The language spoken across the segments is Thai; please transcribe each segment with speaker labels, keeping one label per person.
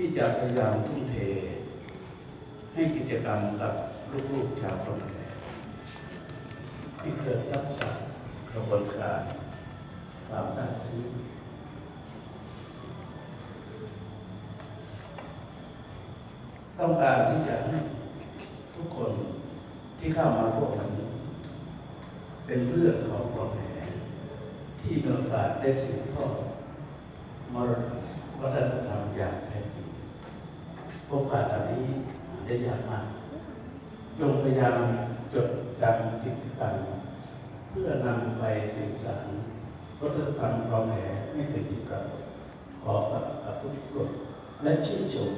Speaker 1: ที่จะพยายามทุ่มเท ให้กิจกรรมกับลูกๆชาวพรหมแดนให้เกิดทักษะกระบวนการความสร้างสรรค์ต้องการที่จะให้ทุกคนที่เข้ามาร่วมวันเป็นเรื่องของพรหมแดนที่มีโอกาสได้สืบทอดมรดกวัฒนธรรมอย่างแท้จริง โอกาสแบบนี้หาได้ยากมาก จงพยายามจดจำกิจกรรมเพื่อนำไปสืบสานวัฒนธรรมรหมแห่ให้เป็นที่ปรากฏขอพระพุทธคุณและชื่นชม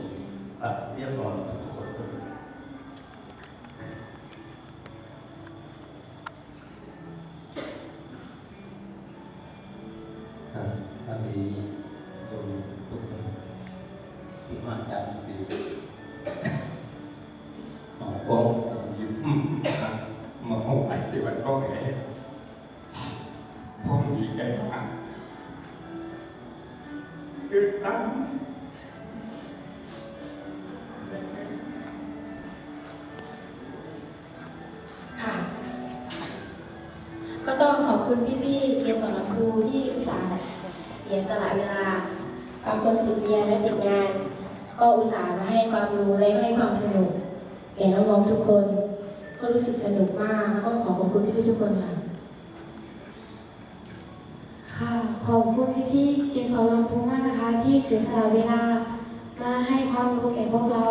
Speaker 1: อัตยกร
Speaker 2: สียสละเวลาบางคนติดเรียนและติดงาน ก็อุตส่าห์มาให้ความรู้และให้ความสนุกแก่น้องๆทุกคน ก็รู้สึกสนุกมากแล้วก็ขอขอบคุณพี่ๆทุกคนค่ะ
Speaker 3: ค่ะขอบคุณพี่ๆเกสรลำพูมากนะคะ ที่เสียสละเวลามาให้ความรู้แก่พวกเรา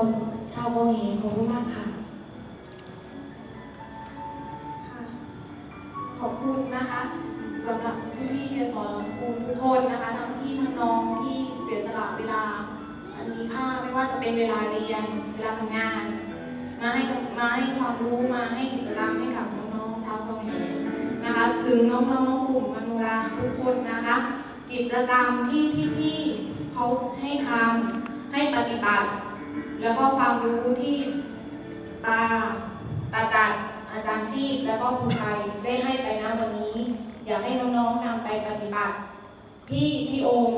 Speaker 3: ชาวโมงเหขอบคุณมากค่ะ
Speaker 4: สำหรับพี่ๆเกสรคูณทุกคนนะคะทั้งพี่ทั้งน้องที่เสียสละเวลา อันมีค่าไม่ว่าจะเป็นเวลาเรียนเวลาทำงาน มาให้มาให้ความรู้มาให้กิจกรรมให้กับน้องๆชาวพงเหนะคะถึงน้องๆกลุ่มมนุราทุกคนนะคะ กิจกรรมที่พี่ๆเขาให้ทำให้ปฏิบัติ แล้วก็ความรู้ที่ตาตาจัดอาจารย์ชีพ แล้วก็ครูชัยได้ให้ไปนะวันนี้ อยากให้น้องๆนำไปปฏิบัติ พี่พี่โอม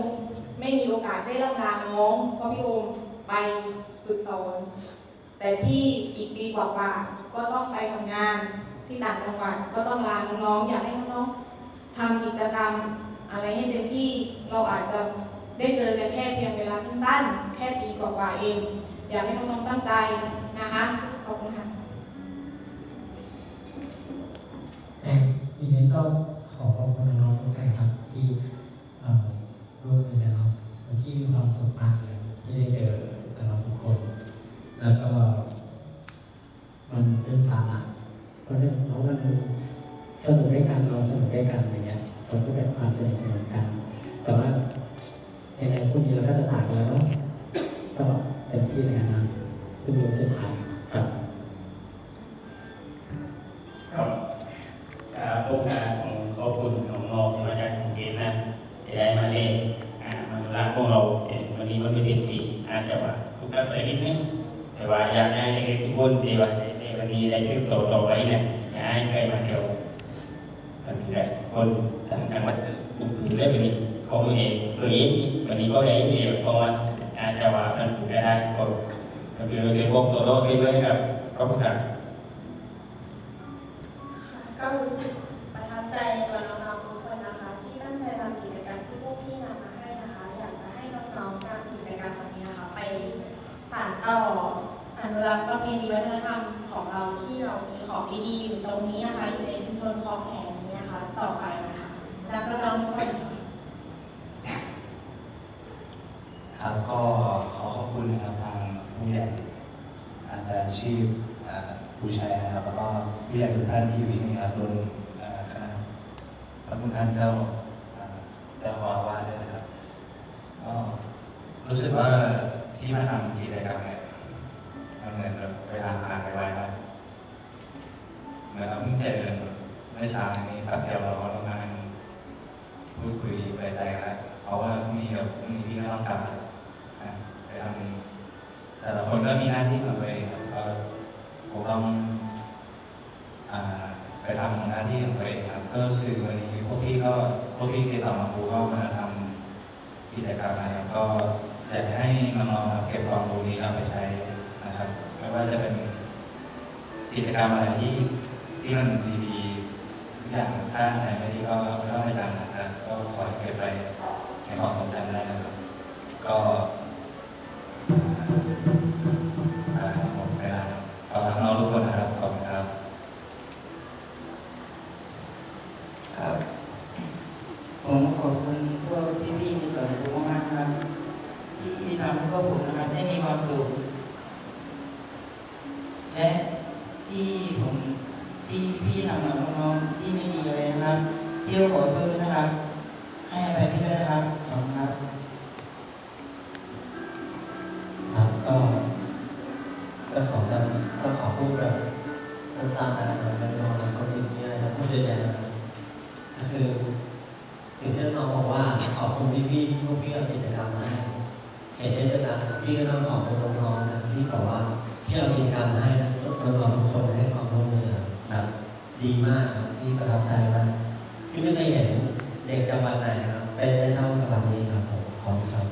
Speaker 4: ไม่มีโอกาสได้รับงานน้องเพราะพี่โอมไปฝึกสอน แต่พี่อีกปีกว่าๆก็ต้องไปทำงานที่ต่างจังหวัดก็ต้องลาน้องๆอยากให้น้องๆทำกิจกรรมอะไรให้เต็มที่เราอาจจะได้เจอกันแค่เพียงเวลาสั้นๆแค่ปีกว่าๆเอง อยากให้น้องๆตั้งใจนะคะขอบคุณค่ะ
Speaker 5: อีเวนต์ก็ ขอขอบคุณน้องๆทุกท่านครับที่ร่วมมือกันเนาะและที่มีความสุขมากเลยที่ได้เจอกับน้องทุกคน แล้วก็ มันเป็นฐานะเพราะเรื่องน้องมันสนุกด้วยกันเราสนุกด้วยกันอย่างเงี้ยเราก็เป็นความสนิทสนมกัน แต่ว่าในในพรุ่งนี้เราก็จะถ่ายกันแล้ว ก็เต็มที่เลยนะพรุ่งนี้วันสุดท้ายครับ
Speaker 6: ครับอ่าโอกาสของ อบคุณของน้อที่มาจากกรุงเทพนะได้มาเล่นอ่ามันรักของเราเห็นวันนี้มันไม่เป็นทีอาจจะว่าทุกท่านไปนิดนึงแต่ว่าอยากให้ทุกคนที่ว่าในวันนี้ได้ขึ้นต่อต่อไปเนี่ยอยากให้ใครมาเที่ยวกันที่ได้คนทางจังหวัดบุกถึงได้วันนี้เขาเองตัวเองวันนี้ก็ได้เดียวเพราะว่าอาจจะว่าท่านผู้ได้ได้ก็คือเราจะบอกตัวเราเรื่อยครับขอบคุณครับ
Speaker 7: ก็รู้สึกประทับใจในตัวน้องๆทุกคนนะคะ ที่ตั้งใจทำกิจกรรมที่พวกพี่นำมาให้นะคะ อยากจะให้น้องๆนำกิจกรรมแบบนี้นะคะ ไปสานต่ออนุรักษ์ประเพณีวัฒนธรรมของเราที่เรามีของดีๆอยู่ตรงนี้นะคะ อยู่ในชุมชนคลองแหงนี้นะคะ ต่อไปนะคะแล้วก็น้องทุกคนค่ะ
Speaker 8: ครับก็ขอขอบคุณนะครับทางผู้ใหญ่อาจารย์ชีพอ่าผู้ชัยนะครับ แล้วก็ผู้ใหญ่ทุกท่านที่อยู่ที่นี่ ครับรวมอ่าคณะพระคุท่านเจ้าอ่าเจ้าอาวาสด้วยนะครับก็รู้สึกว่าที่มาทำกิจกรรมเนี่ยมันเหมือนแบบเวลาผ่านไปไวมากเหมือนเราเพิ่งเจอเมื่อเช้านี้แป๊บเดียวเราก็ต้องมาพูดคุยเปิดใจแล้วเพราะว่าพรุ่งนี้เราพรุ่งนี้พี่ก็ต้องกลับไปทำแต่ละคนก็มีหน้าที่ของตัวเองครับก็ผมต้องอ่า ไปทำหน้าที่ของตัวเองครับ ก็คือวันนี้พวกพี่ก็พวกพี่ที่สองมาครูก็มาทำกิจกรรมนะครับ ก็อยากให้น้องๆครับเก็บความรู้นี้เอาไปใช้นะครับ ไม่ว่าจะเป็นกิจกรรมอะไรที่ที่มันดีๆทุกอย่างถ้าไหนไม่ดีก็ไม่ต้องไปตามนะครับก็ขอเก็บไปในความทรงจำได้นะครับ ก็
Speaker 5: ทับใจมากพี่ไม่เคยเห็นเด็กจังหวัดไหนครับ เป็นได้เท่า
Speaker 9: จังหวัดนี้ค
Speaker 3: รับผมขอบคุณครั
Speaker 10: บ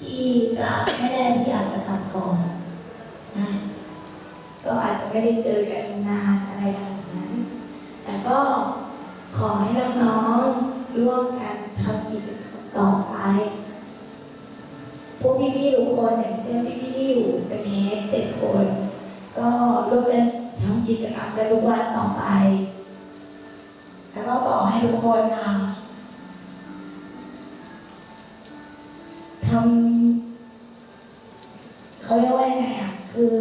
Speaker 10: ที่จะไม่ได้ที่อาจจะทำก่อนนะก็อาจจะไม่ได้เจอกันนานอะไรอย่างนั้น แต่ก็ขอให้น้องๆร่วมกันทำกิจกรรมต่อไปพวกพี่ๆทุกคนอย่างเช่นพี่ๆที่อยู่เป็นเฮดเจ็ดคน ก็ร่วมกันทำกิจกรรมกันทุกวันต่อไป แล้วก็บอกให้ทุกคนนะ ทำเขาเรียกว่ายังไงอะคือ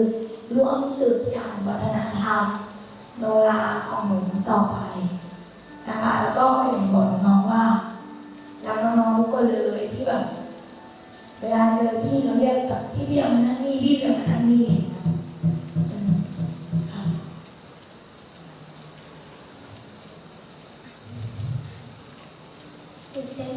Speaker 10: ร่วมสืบสานวัฒนธรรมโนราของหนูต่อไปนะคะแล้วก็อย่างบอกน้องๆว่ารักน้องๆทุกคนเลยที่แบบ เวลาเจอพี่เราเรียกแบบพี่เบียร์มานั่งนี่พี่เบียร์มานั่งนี่อืมค่ะ
Speaker 3: ตื่นเต้น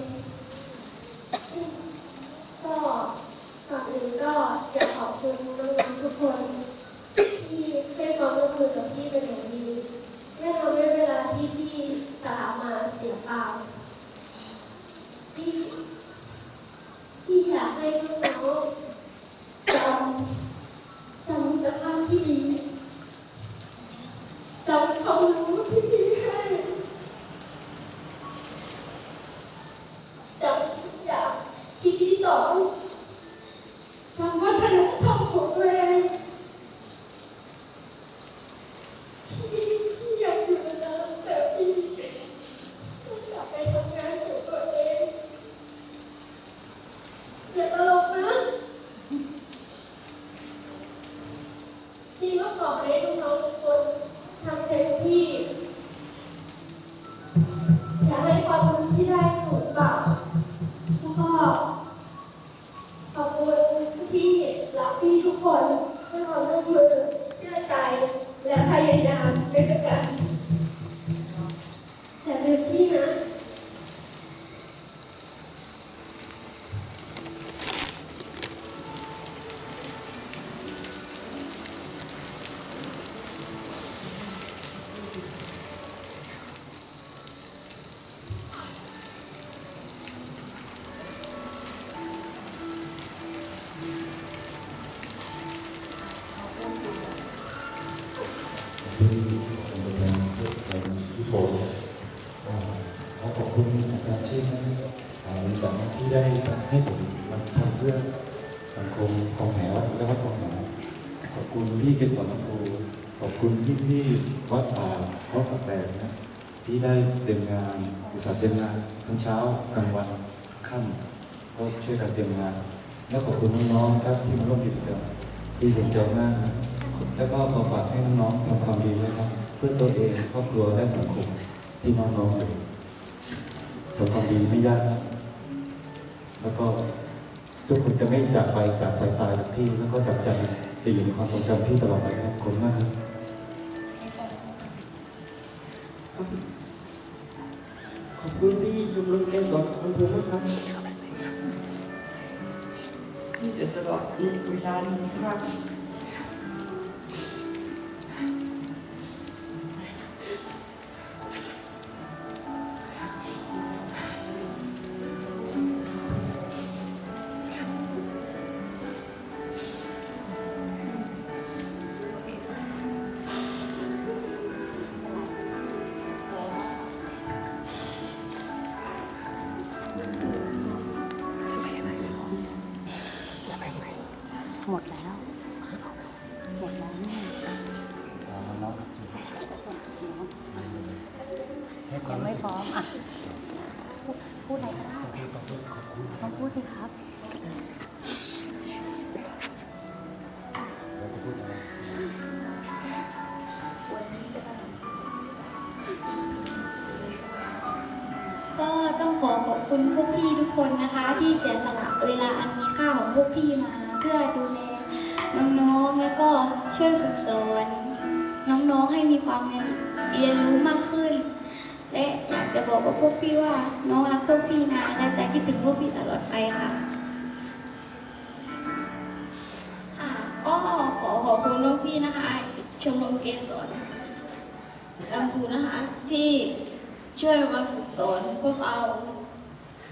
Speaker 3: คุณอาจารย์ช
Speaker 11: ษฐ์นะครับที่ได้ให้ผมมาทำเรื่องสังคมของแหวและวัดของแหวขอบคุณพี่เกษรน้ำโพขอบคุณพี่ที่วัดป่าวัดปะแตกนะที่ได้เตรียมงานอุตสาห์เตรียมงานทั้งเช้ากลางวันค่ำก็ช่วยกันเตรียมงาน แล้วขอบคุณน้องๆครับที่มาร่วมกิจกรรมที่เห็นใจมากนะแล้วก็ขอฝากให้น้องๆทำความดีนะครับ เพื่อตัวเองครอบครัวและสังคมที่น้องๆอยู่ ทำความดีไม่ยากแล้วก็ทุกคนจะไม่จากไปจากสายตาจากพี่แล้วก็จากใจจะอยู่ในความทรงจำพี่ตลอดไปครับขอบคุณมากครับ
Speaker 12: ขอบคุณที่ชมรมแกงสอนของผมมากครับที่เสียสละมีเวลาดีมาก
Speaker 13: คุ
Speaker 14: ณพวกพี่ทุกคนนะคะ ที่เสียสละเวลาอันมีค่าของพวกพี่มา เพื่อดูแลน้องๆแล้วก็ช่วยฝึกสอนน้องๆให้มีความเรียนรู้มากขึ้น และอยากจะบอกกับพวกพี่ว่าน้องรักพวกพี่นะและจะคิดถึงพวกพี่ตลอดไปค่ะก็ขอขอบคุณพวกพี่นะคะชมรมเกมสรลำพูนะคะที่ช่วยมาฝึกสอนพวกเรา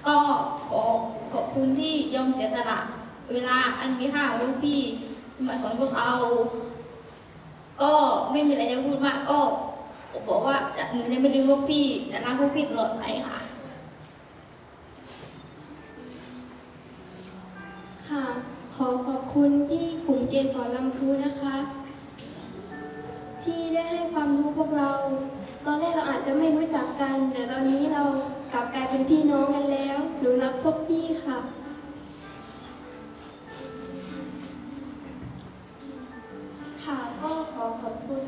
Speaker 14: ก็ขอขอบคุณที่ยอมเสียสละ เวลาอันมีค่าของพวกพี่มาสอนพวกเรา ก็ไม่มีอะไรจะพูดมากก็บอกว่าจะหนูจะไม่ลืมพวกพี่จะรักพวกพี่ตลอดไปค่ะ ค่ะ ขอขอบคุณที่กลุ่มเจสอนลำพูนะคะ ที่ได้ให้ความรู้พวกเรา ตอนแรกเราอาจจะไม่รู้จักกัน แต่ตอนนี้เรา กลับกลายเป็นพี่น้องกันแล้ว หนูรักพวกพี่ค่ะ ค่ะก็ขอขอบคุณ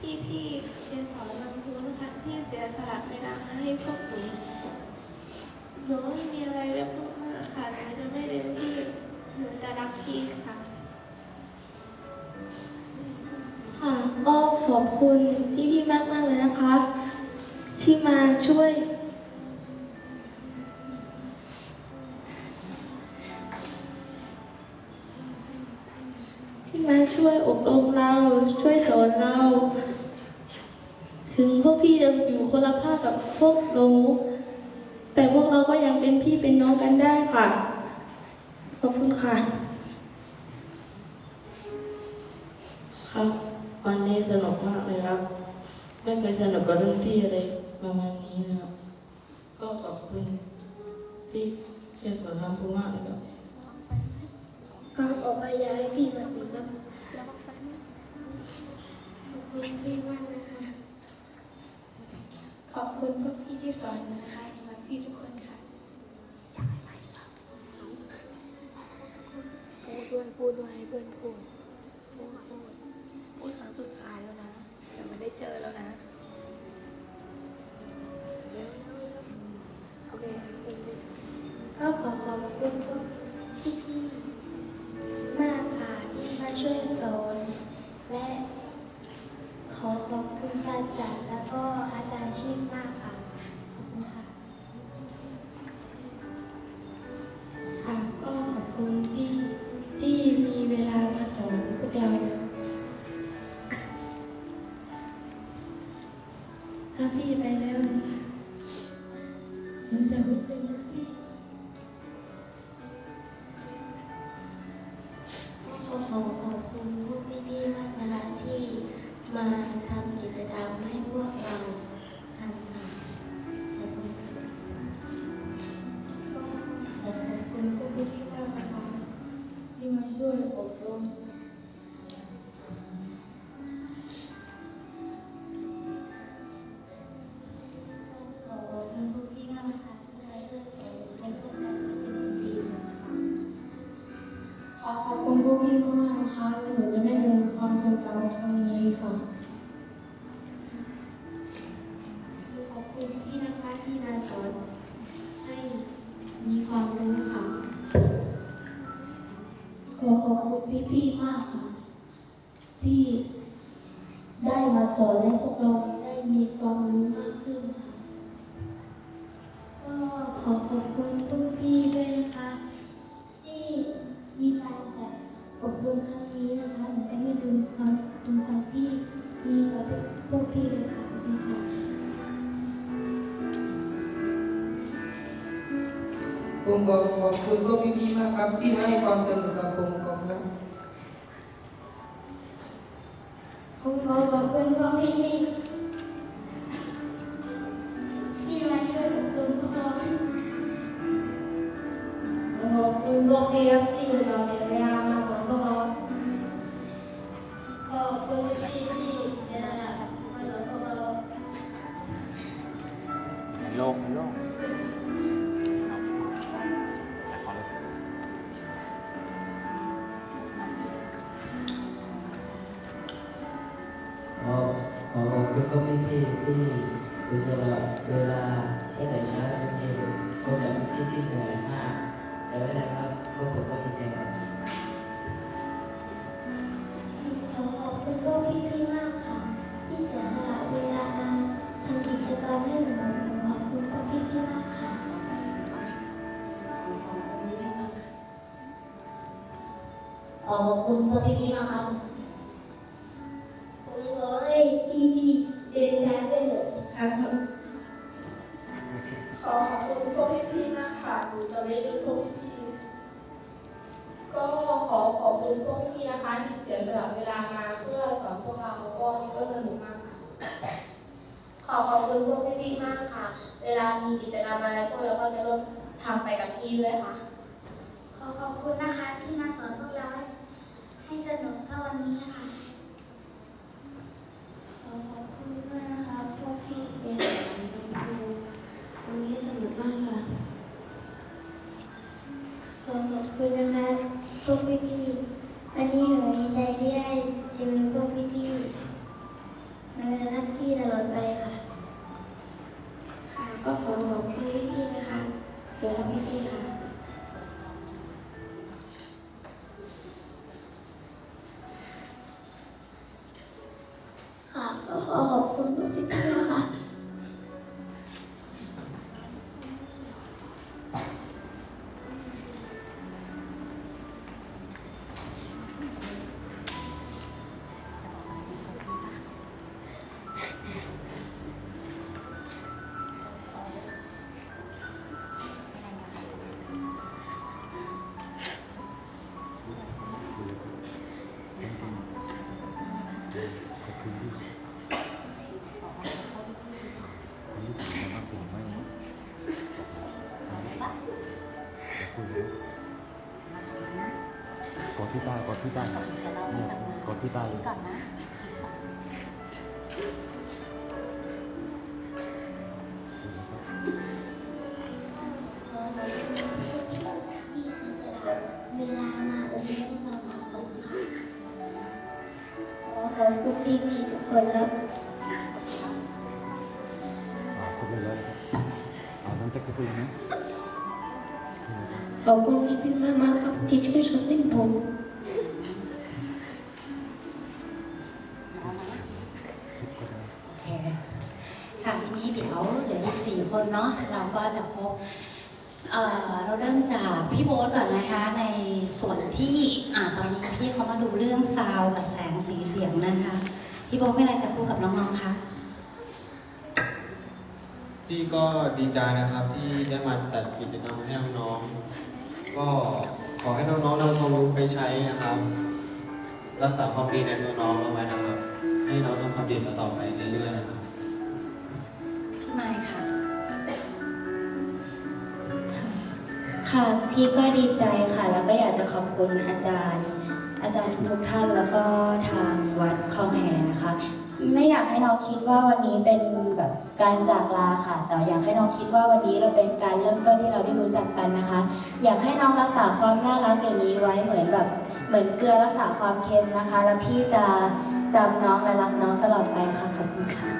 Speaker 14: พี่พี่ๆเจสอนลำพูนะคะ ที่เสียสละเวลาให้พวกหนูหนูไม่มีอะไรจะพูดมากค่ะหนูจะไม่เล่นพี่หนูจะรักพี่ค่ะค่ะก็ขอบคุณพี่ๆมากมากๆเลยนะคะ ที่มาช่วย พวกหนูแต่พวกเราก็ยังเป็นพี่เป็นน้องกันได้ค่ะ ขอบคุณค่ะ
Speaker 12: ครับ วันนี้สนุกมากเลยครับ ไม่เคยสนุกกับรุ่นพี่อะไรประมาณนี้นะครับ ก็ขอบคุณที่เจสอนลำพูนมากเลยครับ
Speaker 14: ก็ออกไปย้ายพี่มาอีกแล้วขอบคุณพี่มากนะคะ
Speaker 10: ขอบคุณพวกพี่ที่สอนหนูนะคะรักพี่ทุกคนค่ะ
Speaker 13: พูดด้วยพูดด้วย
Speaker 10: เพื่
Speaker 14: อนพู
Speaker 15: ด อบคุณพวกพี่
Speaker 12: ๆมากครับที่ให้ความสนุกกับผมขอบคุณครับ
Speaker 15: ผมขอขอบคุณพวกพี่
Speaker 16: ๆ
Speaker 15: ขอขอบคุณพวกพี่ๆมากครับ กดที่ใต้กดที่
Speaker 11: ใต้เนี่ยกดที่ใต้เลย
Speaker 17: ก่อนนะ
Speaker 15: เวลามาอบรมเราขอบคุณค่ะขอขอบคุณพี่ๆทุกคนครับ
Speaker 11: อบคุ
Speaker 15: ณพี่ๆมากๆครับที่ช่วยสอนเป็นผม
Speaker 17: โอเคค่ะทีนี้เดี๋ยวเหลืออีกสี่คนเนาะเราก็จะพบเอ่อเราเริ่มจากพี่โบ๊ทก่อนนะคะ ในส่วนที่อ่าตอนนี้พี่เขามาดูเรื่องซาวด์กับแสงสีเสียงนะคะ พี่โบ๊ทมีอะไรจะพูดกับน้องๆคะ
Speaker 18: พี่ก็ดีใจนะครับที่ได้มาจัดกิจกรรมให้น้องๆ ก็ขอให้น้องๆนำความรู้ไปใช้นะครับ รักษาความดีในตัวน้องเอาไว้นะครับ ให้น้องทำความดีต่อไปเรื่อยๆนะครับ
Speaker 17: พี่ไมค์ค่ะ
Speaker 9: ค่ะ พี่ก็ดีใจค่ะ แล้วก็อยากจะขอบคุณอาจารย์ อาจารย์ทุกท่านแล้วก็ทางวัดคลองแหนะคะ ไม่อยากให้น้องคิดว่าวันนี้เป็นแบบการจากลาค่ะ แต่อยากให้น้องคิดว่าวันนี้เราเป็นการเริ่มต้นที่เราได้รู้จักกันนะคะ อยากให้น้องรักษาความน่ารักอย่างนี้ไว้เหมือนแบบ เหมือนเกลือรักษาความเค็มนะคะ แล้วพี่จะจำน้องและรักน้องตลอดไปค่ะขอบคุณค่ะ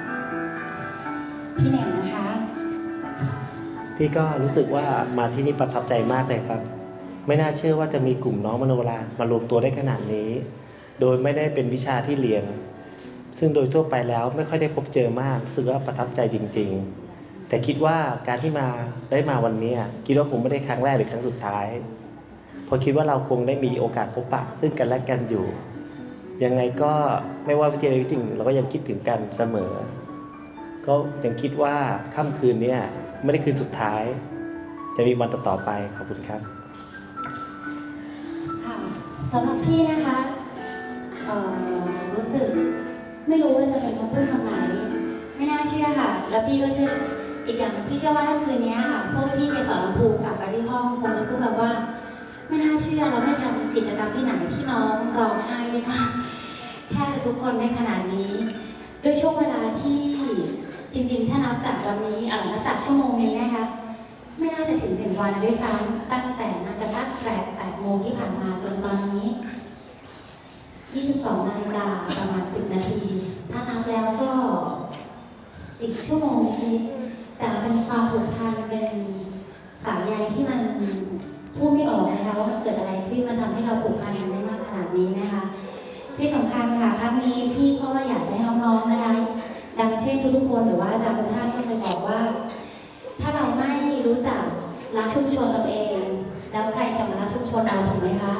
Speaker 17: พี่เหน่งนะคะ
Speaker 19: พี่ก็รู้สึกว่ามาที่นี่ประทับใจมากเลยครับ ไม่น่าเชื่อว่าจะมีกลุ่มน้องมโนรามารวมตัวได้ขนาดนี้ โดยไม่ได้เป็นวิชาที่เรียน ซึ่งโดยทั่วไปแล้วไม่ค่อยได้พบเจอมากรู้สึกว่าประทับใจจริง ๆ แต่คิดว่าการที่มาได้มาวันนี้คิดว่าคงไม่ได้ครั้งแรกหรือครั้งสุดท้ายเพราะคิดว่าเราคงได้มีโอกาสพบปะซึ่งกันและกันอยู่ ยังไงก็ไม่ว่าวิทยาลัยวิทยาเราก็ยังคิดถึงกันเสมอ ก็ยังคิดว่าค่ำคืนเนี้ไม่ได้คืนสุดท้าย จะมีวันต่อๆไปขอบคุณครับ
Speaker 17: สำหรับพี่นะคะรู้สึก ไม่รู้ว่าจะเป็นคำพูดคำไหนไม่น่าเชื่อค่ะ แล้วพี่ก็เชื่ออีกอย่างพี่เชื่อว่าถ้าคืนนี้ค่ะพวกพี่ไปสอนลำพูกลับไปที่ห้องคงจะพูดแบบว่า ไม่น่าเชื่อเราไม่ทำกิจกรรมที่ไหนที่น้องร้องไห้เลยค่ะแทบจะทุกคนได้ขนาดนี้ด้วยช่วงเวลาที่จริงๆ ถ้านับจากวันนี้เอ่อนับจากชั่วโมงนี้นะคะไม่น่าจะถึงหนึ่งวันด้วยซ้ำตั้งแต่น่าจะสักแปดแปดโมงที่ผ่านมาจนตอนนี้ 22นาฬิกาประมาณ 10 นาที ถ้านับแล้วก็อีกชั่วโมงนี้แต่เป็นความผูกพันเป็นสายใยที่มันพูดไม่ออกนะคะว่ามันเกิดอะไรขึ้นมันทำให้เราผูกพันกันได้มากขนาดนี้นะคะ ที่สำคัญค่ะครั้งนี้พี่ก็อยากให้น้องๆนะคะดังเช่นทุกคนหรือว่าอาจารย์ทุกท่านก็เคยบอกว่า ถ้าเราไม่รู้จักรักชุมชนเราเอง แล้วใครจะมารักชุมชนเราถูกไหมคะ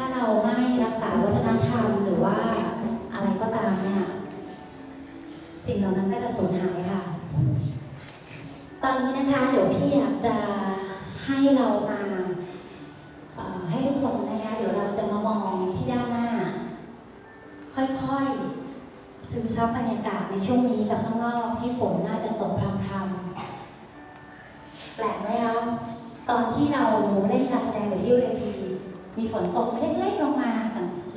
Speaker 17: ถ้าเราไม่รักษาวัฒนธรรมหรือว่าอะไรก็ตามเนี่ย สิ่งเหล่านั้นก็จะสูญหายค่ะ ตอนนี้นะคะ เดี๋ยวพี่อยากจะให้เรามาให้ทุกคนนะคะ เดี๋ยวเราจะมามองที่ด้านหน้า ค่อยๆซึมซับบรรยากาศในช่วงนี้กับข้างนอกที่ฝนน่าจะตกพรำๆแปลกไหมคะตอนที่เราเล่นการแสดงอยู่ที่เวที มีฝนตกเล็กๆลงมา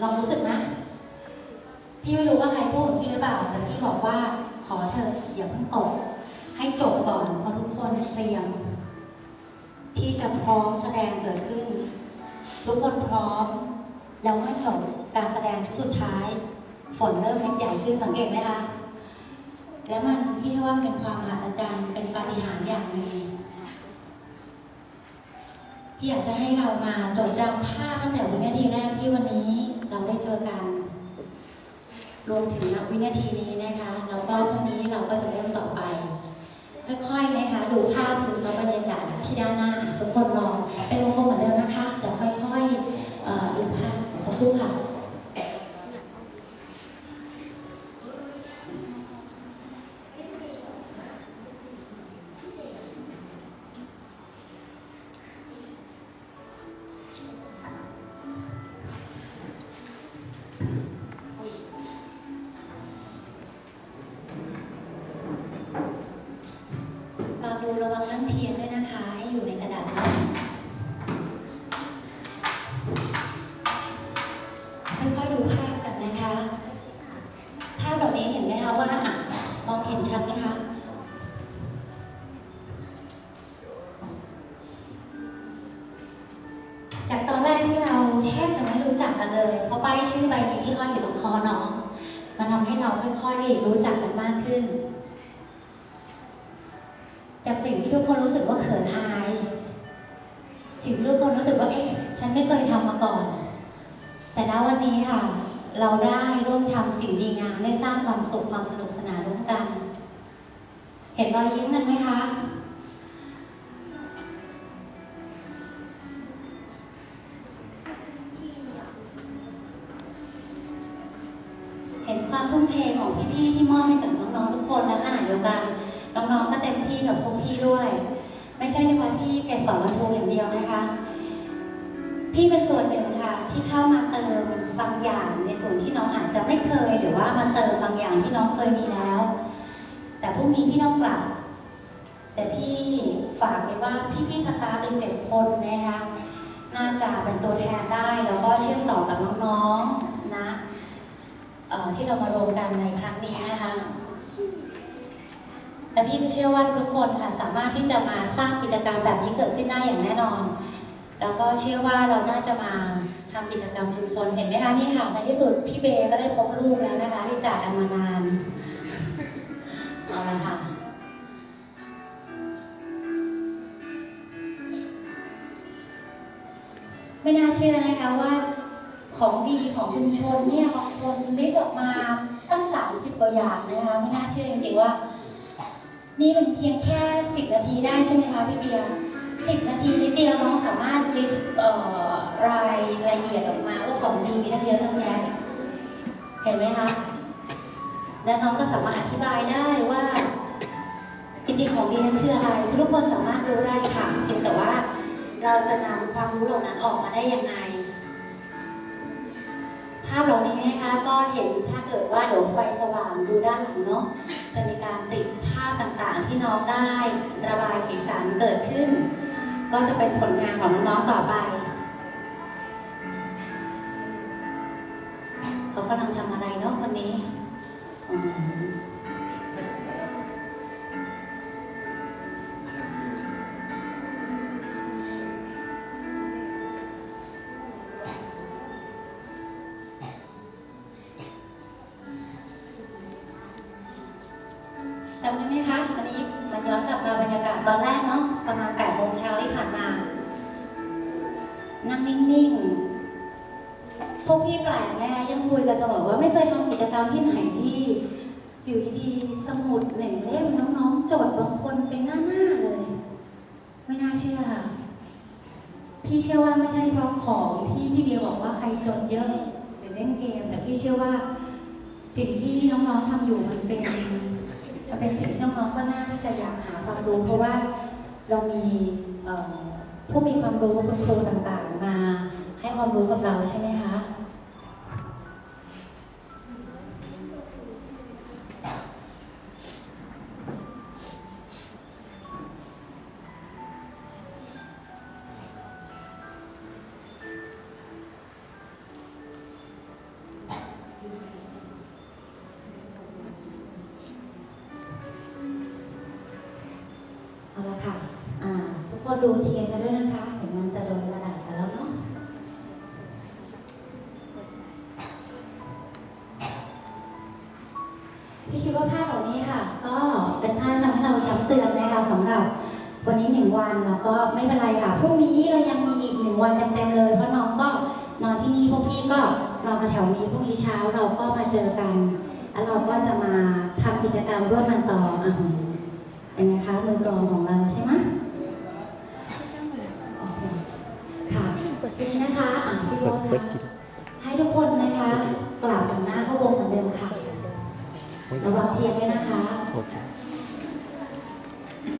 Speaker 17: ลองรู้สึกนะ พี่ไม่รู้ว่าใครพูดพี่หรือเปล่า แต่พี่บอกว่าขอเถอะอย่าเพิ่งตก ให้จบก่อนเพราะทุกคนเตรียม ที่จะพร้อมแสดงเกิดขึ้น ทุกคนพร้อม แล้วเมื่อจบการแสดงชุดสุดท้าย ฝนเริ่มเม็ดใหญ่ขึ้นสังเกตไหมคะ แล้วมันพี่เชื่อว่าเป็นความมหัศจรรย์เป็นปาฏิหาริย์อย่างหนึ่ง พี่อยากจะให้เรามาจดจำภาพตั้งแต่วินาทีแรกที่วันนี้เราได้เจอกัน รวมถึงวินาทีนี้นะคะแล้วก็พรุ่งนี้เราก็จะเริ่มต่อไป ค่อยๆนะคะดูภาพซึมซับบรรยากาศที่ด้านหน้า กกันเลย เพราะป้ายชื่อใบนี้ที่ห้อยอยู่ตรงคอน้องมันทำให้เราค่อยๆรู้จักกันมากขึ้น จากสิ่งที่ทุกคนรู้สึกว่าเขินอาย สิ่งที่ทุกคนรู้สึกว่าเอ๊ะฉันไม่เคยทำมาก่อน แต่ณวันนี้ค่ะ เราได้ร่วมทำสิ่งดีงามได้สร้างความสุขความสนุกสนานร่วมกัน เห็นรอยยิ้มกันไหมคะ ย่างที่น้องเคยมีแล้ว แต่พรุ่งนี้พี่ต้องกลับ แต่พี่ฝากไว้ว่าพี่ๆสตาฟเป็นเจ็ดคนนะคะน่าจะเป็นตัวแทนได้แล้วก็เชื่อมต่อกับน้องๆนะที่เรามารวมกันในครั้งนี้นะคะและพี่ก็เชื่อว่าทุกคนค่ะสามารถที่จะมาสร้างกิจกรรมแบบนี้เกิดขึ้นได้อย่างแน่นอน แล้วก็เชื่อว่าเราน่าจะมา ทำกิจกรรมชุมชนเห็นไหมคะนี่ค่ะในที่สุดพี่เบก็ได้พบลูกแล้วนะคะที่จากกันมานานเอาละค่ะไม่น่าเชื่อนะคะว่าของดีของชุมชนเนี่ยบางคนลิสต์ออกมาตั้งสาม30กว่าอย่างนะคะไม่น่าเชื่อจริงๆว่า นี่เป็นเพียงแค่ 10 นาทีได้ใช่ไหมคะพี่เบียร์ 10 นาทีนิดเดียวน้องสามารถลิสต์รายละเอียดออกมาว่าของดีมีตั้งเยอะตั้งแยะเห็นไหมคะ และน้องก็สามารถอธิบายได้ว่าจริงๆของดีนั้นคืออะไรทุกคนสามารถรู้ได้ค่ะเพียงแต่ว่าเราจะนำความรู้เหล่านั้นออกมาได้ยังไง ภาพเหล่านี้นะคะก็เห็นถ้าเกิดว่าเดี๋ยวไฟสว่างดูด้านหลังเนาะจะมีการติดภาพต่างๆที่น้องได้ระบายสีสันเกิดขึ้น ก็จะเป็นผลงานของน้องๆต่อไป เขากำลังทำอะไรเนาะวันนี้ แปลกแน่ยังคุยกันเสมอว่าไม่เคยทำกิจกรรมที่ไหนที่อยู่ดีๆสมุดหนึ่งเล่มน้องๆโจทย์บางคนเป็นหน้าๆเลย ไม่น่าเชื่อค่ะพี่เชื่อว่าไม่ใช่เพราะของที่พี่เบียบอกว่าใครจดเยอะหรือเล่นเกม แต่พี่เชื่อว่าสิ่งที่น้องๆทำอยู่มันเป็นมันเป็นสิ่งที่น้องๆก็น่าที่จะอยากหาความรู้ เพราะว่าเรามีผู้มีความรู้คุณครูต่างๆมาให้ความรู้กับเราใช่ไหมคะ ดูเทียนกันด้วยนะคะเดี๋ยวมันจะโดนระดับกันแล้วเนาะพี่คิดว่าภาพเหล่านี้ค่ะ ก็เป็นภาพทำให้เราย้ำเตือนนะคะสำหรับ วันนี้หนึ่งวันแล้วก็ไม่เป็นไรค่ะพรุ่งนี้เรายังมีอีกหนึ่งวันเต็มๆเลยเพราะน้องก็นอนที่นี่พวกพี่ก็นอนกันแถวนี้พรุ่งนี้เช้าเราก็มาเจอกันแล้วเราก็จะมาทำกิจกรรมร่วมกันต่ออะ เข้าวงเหมือนเดิมค่ะ ระวังเทียนด้วยนะคะ
Speaker 19: โอเค